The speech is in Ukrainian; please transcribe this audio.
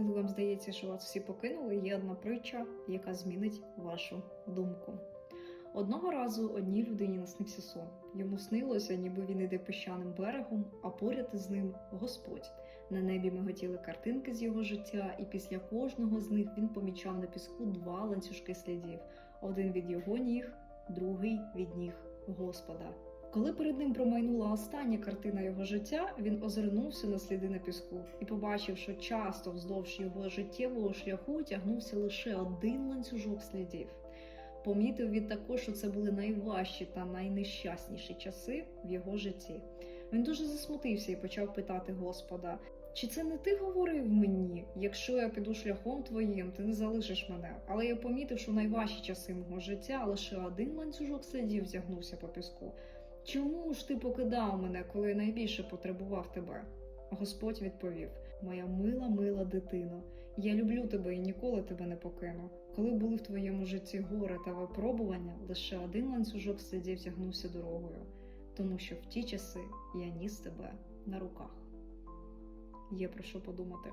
Коли вам здається, що вас всі покинули, є одна притча, яка змінить вашу думку. Одного разу одній людині наснився сон. Йому снилося, ніби він іде піщаним берегом, а поряд із ним Господь. На небі миготіли картинки з його життя, і після кожного з них він помічав на піску два ланцюжки слідів: один від його ніг, другий від ніг Господа. Коли перед ним промайнула остання картина його життя, він озирнувся на сліди на піску і побачив, що часто вздовж його життєвого шляху тягнувся лише один ланцюжок слідів. Помітив він також, що це були найважчі та найнещасніші часи в його житті. Він дуже засмутився і почав питати Господа: чи це не ти говорив мені? Якщо я піду шляхом твоїм, ти не залишиш мене. Але я помітив, що найважчі часи мого життя лише один ланцюжок слідів зягнувся по піску. Чому ж ти покидав мене, коли найбільше потребував тебе? Господь відповів: Моя мила, мила дитино, я люблю тебе і ніколи тебе не покину. Коли були в твоєму житті горе та випробування, лише один ланцюжок слідів тягнувся дорогою, тому що в ті часи я ніс тебе на руках. Є про що подумати.